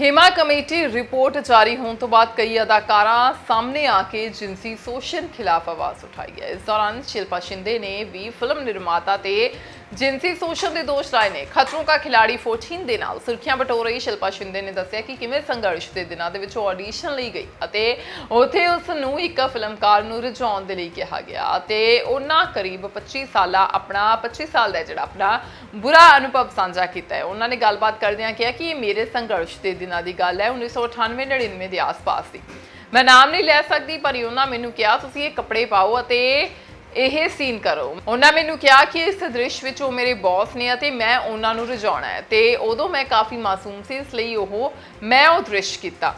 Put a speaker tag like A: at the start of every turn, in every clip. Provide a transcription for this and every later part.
A: Hema committee report ਜਾਰੀ ਹੋਣ ਤੋਂ ਬਾਅਦ ਕਈ ਅਦਾਕਾਰਾਂ ਸਾਹਮਣੇ ਆ ਕੇ ਜਿੰਸੀ ਸ਼ੋਸ਼ਣ ਖਿਲਾਫ ਆਵਾਜ਼ ਉਠਾਈ ਹੈ। ਇਸ ਦੌਰਾਨ ਸ਼ਿਲਪਾ ਸ਼ਿੰਦੇ ਨੇ ਵੀ ਫਿਲਮ ਨਿਰਮਾਤਾ ਤੇ ਜਿੰਸੀ ਸ਼ੋਸ਼ਣ ਦੇ ਦੋਸ਼ ਲਾਏ ਨੇ। ਖਤਰੋਂ ਕਾ ਖਿਲਾੜੀ 14 ਦੇ ਨਾਲ ਸੁਰਖੀਆਂ ਬਟੋ ਰਹੀ ਸ਼ਿਲਪਾ ਸ਼ਿੰਦੇ ਨੇ ਦੱਸਿਆ ਕਿ ਕਿਵੇਂ ਸੰਘਰਸ਼ ਦੇ ਦਿਨਾਂ ਦੇ ਵਿੱਚ ਆਡੀਸ਼ਨ ਲਈ ਗਈ ਅਤੇ ਉੱਥੇ ਉਸ ਨੂੰ ਇੱਕ ਫਿਲਮਕਾਰ ਨੂੰ ਰਜਾਉਣ ਦੇ ਲਈ ਕਿਹਾ ਗਿਆ ਅਤੇ ਉਹਨਾਂ ਕਰੀਬ 25 ਸਾਲਾ ਆਪਣਾ 25 ਸਾਲ ਦਾ ਜਿਹੜਾ ਆਪਣਾ ਬੁਰਾ ਅਨੁਭਵ ਸਾਂਝਾ ਕੀਤਾ ਹੈ। ਉਹਨਾਂ ਨੇ ਗੱਲਬਾਤ ਕਰਦਿਆਂ ਕਿਹਾ ਕਿ ਇਹ ਮੇਰੇ ਸੰਘਰਸ਼ ਦੇ ਦਿਨਾਂ ਦੀ ਗੱਲ ਹੈ 1998 99 ਦੇ ਆਸ-ਪਾਸ ਦੀ। ਮੈਂ ਨਾਮ ਨਹੀਂ ਲੈ ਸਕਦੀ, ਪਰ ਉਹਨਾਂ ਮੈਨੂੰ ਕਿਹਾ, ਤੁਸੀਂ ਇਹ ਕੱਪੜੇ ਪਾਓ ਅਤੇ ਇਹ ਸੀਨ ਕਰੋ। ਉਹਨਾਂ ਮੈਨੂੰ ਕਿਹਾ ਕਿ ਇਸ ਦ੍ਰਿਸ਼ ਵਿੱਚ ਉਹ ਮੇਰੇ ਬੌਸ ਨੇ ਅਤੇ ਮੈਂ ਉਹਨਾਂ ਨੂੰ ਰਜਾਉਣਾ ਹੈ। ਤੇ ਉਦੋਂ ਮੈਂ ਕਾਫੀ ਮਾਸੂਮ ਸੀ, ਇਸ ਲਈ ਉਹ, ਮੈਂ ਉਹ ਦ੍ਰਿਸ਼ ਕੀਤਾ।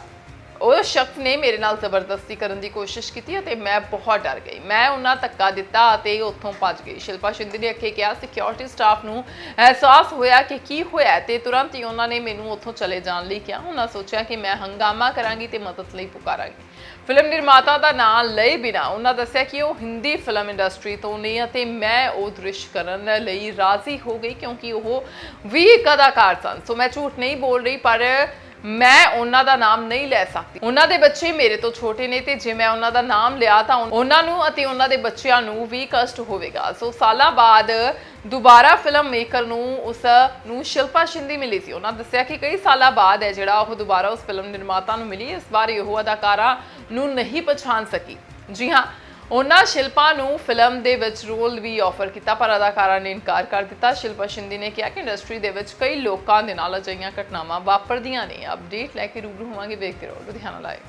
A: ਉਹ ਸ਼ਖਸ ਨੇ ਮੇਰੇ ਨਾਲ ਜ਼ਬਰਦਸਤੀ ਕਰਨ ਦੀ ਕੋਸ਼ਿਸ਼ ਕੀਤੀ ਅਤੇ ਮੈਂ ਬਹੁਤ ਡਰ ਗਈ। ਮੈਂ ਉਹਨਾਂ ਧੱਕਾ ਦਿੱਤਾ ਅਤੇ ਉੱਥੋਂ ਭੱਜ ਗਈ ਸ਼ਿਲਪਾ ਸ਼ਿੰਦੇ ਨੇ ਅੱਗੇ ਕਿਹਾ ਸਿਕਿਉਰਿਟੀ ਸਟਾਫ ਨੂੰ ਅਹਿਸਾਸ ਹੋਇਆ ਕਿ ਕੀ ਹੋਇਆ ਹੈ ਤੇ ਤੁਰੰਤ ਹੀ ਉਹਨਾਂ ਨੇ ਮੈਨੂੰ ਉੱਥੋਂ ਚਲੇ ਜਾਣ ਲਈ ਕਿਹਾ। ਉਹਨਾਂ ਸੋਚਿਆ ਕਿ ਮੈਂ ਹੰਗਾਮਾ ਕਰਾਂਗੀ ਤੇ ਮਦਦ ਲਈ ਪੁਕਾਰਾਂਗੀ। ਫਿਲਮ ਨਿਰਮਾਤਾ ਦਾ ਨਾਮ ਲਈ ਬਿਨਾ ਉਹਨਾਂ ਦੱਸਿਆ ਕਿ ਉਹ ਹਿੰਦੀ ਫਿਲਮ ਇੰਡਸਟਰੀ ਤੋਂ ਨਹੀਂ ਅਤੇ ਮੈਂ ਉਹ ਦ੍ਰਿਸ਼ ਕਰਨ ਲਈ ਰਾਜ਼ੀ ਹੋ ਗਈ ਕਿਉਂਕਿ ਉਹ ਵੀ ਇੱਕ ਅਦਾਕਾਰ ਸਨ। ਸੋ ਮੈਂ ਝੂਠ ਨਹੀਂ ਬੋਲ ਰਹੀ ਪਰ ਮੈਂ ਉਹਨਾਂ ਦਾ ਨਾਮ ਨਹੀਂ ਲੈ ਸਕਦੀ। ਉਹਨਾਂ ਦੇ ਬੱਚੇ ਮੇਰੇ ਤੋਂ ਛੋਟੇ ਨੇ ਤੇ ਜੇ ਮੈਂ ਉਹਨਾਂ ਦਾ ਨਾਮ ਲਿਆ ਤਾਂ ਉਹਨਾਂ ਨੂੰ ਅਤੇ ਉਹਨਾਂ ਦੇ ਬੱਚਿਆਂ ਨੂੰ ਵੀ ਕਸ਼ਟ ਹੋਵੇਗਾ। ਸੋ ਸਾਲਾਂ ਬਾਅਦ ਦੁਬਾਰਾ ਫਿਲਮ ਮੇਕਰ ਨੂੰ ਉਸ ਨੂੰ ਸ਼ਿਲਪਾ ਸ਼ਿੰਦੀ ਮਿਲੀ ਸੀ। ਉਹਨਾਂ ਦੱਸਿਆ ਕਿ ਕਈ ਸਾਲਾਂ ਬਾਅਦ ਹੈ ਜਿਹੜਾ ਉਹ ਦੁਬਾਰਾ ਉਸ ਫਿਲਮ ਨਿਰਮਾਤਾ ਨੂੰ ਮਿਲੀ, ਇਸ ਵਾਰ ਉਹ ਅਦਾਕਾਰਾ ਨੂੰ ਨਹੀਂ ਪਛਾਣ ਸਕੀ। ਜੀ ਹਾਂ ਉਹਨਾਂ ਸ਼ਿਲਪਾ ਨੂੰ ਫਿਲਮ ਦੇ ਵਿੱਚ ਰੋਲ ਵੀ ਆਫਰ ਕੀਤਾ, ਪਰ ਅਦਾਕਾਰਾ ਨੇ ਇਨਕਾਰ ਕਰ ਦਿੱਤਾ। ਸ਼ਿਲਪਾ ਸ਼ਿੰਦੀ ਨੇ ਕਿਹਾ ਕਿ ਇੰਡਸਟਰੀ ਦੇ ਵਿੱਚ ਕਈ ਲੋਕਾਂ ਦੇ ਨਾਲ ਅਜਿਹੀਆਂ ਘਟਨਾਵਾਂ ਵਾਪਰਦੀਆਂ ਨੇ। ਅਪਡੇਟ ਲੈ ਕੇ ਰੂਬਰੂ ਹੋਵਾਂਗੇ, ਵੇਖਦੇ ਰਹੋ। ਲੁਧਿਆਣਾ ਲਾਈਵ